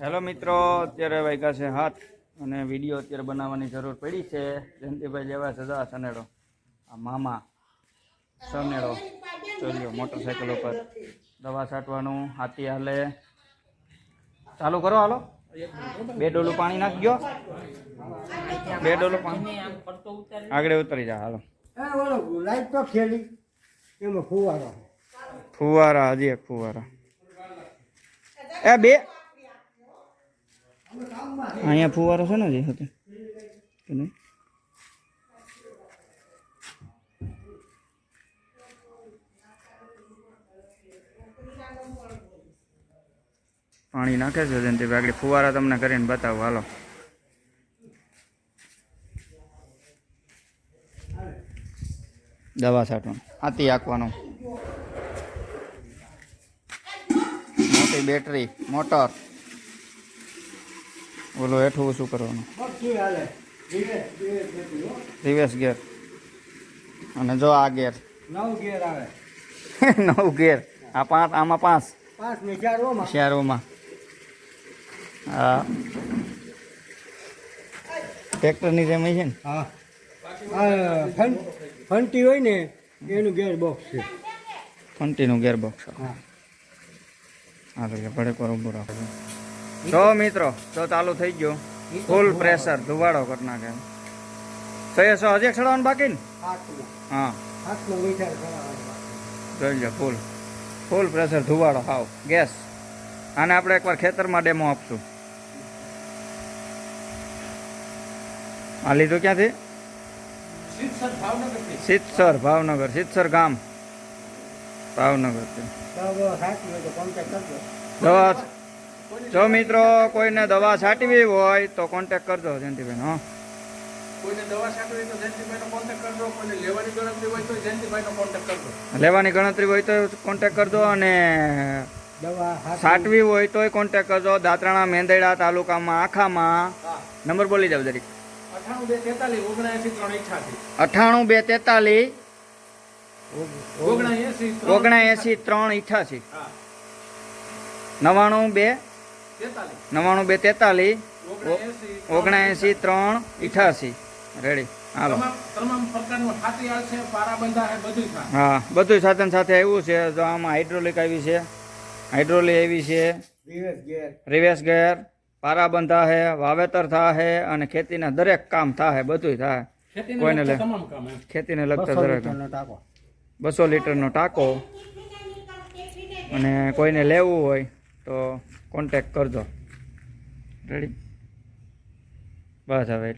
Hello મિત્રો અત્યારે વાગ્યા છે હાથ અને વીડિયો અત્યારે બનાવવાની જરૂર પડી છે. જયંતિભાઈ લેવા સદા સનેડો આ મામા સનેડો. ચલ્યો મોટરસાઇકલ ઉપર. દવા છાંટવાનું હાથી હાલે. ચાલુ કરો હાલો. બે ડોલું પાણી નાખજો. બે ડોલું પાણી. આગળ ઉતરી જા હાલો. લાઈટ તો ખેલી એમાં ફુવારા. ફુવારા હજી એક ફુવારા. એ બે. અહીંયા ફુવારો છે ને જે હતો પાણી નાખે છે જયંતિ આગળ ફુવારા તમને કરીને બતાવો. હાલો. દવા છાંટવાનું. હાથી હાંકવાનું. મોટી બેટરી મોટર. ઓલું હેઠું શું કરવાનું. Reverse gear. અને જો આ ગેર. નવ ગેર. આવે નવ ગેર આ પાંચ આમાં પાંચ. પાંચ ને ચાર ઓમાં હા ટ્રેક્ટરની જેમ છે ને? હા ફંટી હોય ને એનું ગેર બોક્સ છે. ફંટીનું ગેર બોક્સ હા. હા તો ભડે પર ઊભું રાખો. તો મિત્રો તો ચાલુ થઈ ગયો. ફૂલ પ્રેશર ધુવાડો કરી નાખે. તો એ સો હજી ચડવાનું બાકી ને? હા. જોઈ લો ફૂલ ફૂલ પ્રેશર ધુવાડો હાવ. ગેસ આને આપણે એકવાર ખેતરમાં ડેમો આપશું. આ લીધું ક્યાંથી? સિત્સર ભાવનગર સિત્સર ગામ. ભાવનગરથી કરજો. દવા જો મિત્રો કોઈને દવા છાંટવી હોય તો કોન્ટેક કરજો જયંતિભાઈ હા. કોઈને દવા છાંટવી હોય તો જયંતિભાઈનો કોન્ટેક્ટ કરજો કોઈને લેવાની ગણતરી હોય તો જયંતિભાઈનો કોન્ટેક્ટ કરજો. લેવાની ગણતરી હોય તો કોન્ટેક કરજો અને દવા છાંટવી હોય તોય કોન્ટેક કરજો. દાંતરાણા મેંદેડા તાલુકામાં આખામાં નંબર બોલી જાવ જરીક. અઠાણું બે તેતાલીસ ઓગણએંસી ઓગણએંસી ત્રણ અઠ્યાસી નવાણું બે નવાણું બે તેતાલીસ. ઓગણએંસી ઓગણએંસી ત્રણ ઇઠાસી રેડી હાલો. તમામ તમામ પ્રકારનું હાથીયાળ છે પારાબંધા છે બધું થાય. હા બધું સાધન સાથે આવ્યું છે. તો આમાં હાઇડ્રોલિક આવી છે. હાઇડ્રોલિક આવી છે. દિવસ ગેર પારા બંધા હે વાવેતર વાવેતર હે અને ખેતીના દરેક કામ થાય બધું થાય. કોઈને ખેતીને લગતા દરેક બસો લીટરનો ટાંકો અને કોઈને લેવું હોય તો કોન્ટેક કરજો. રેડી બસ હવે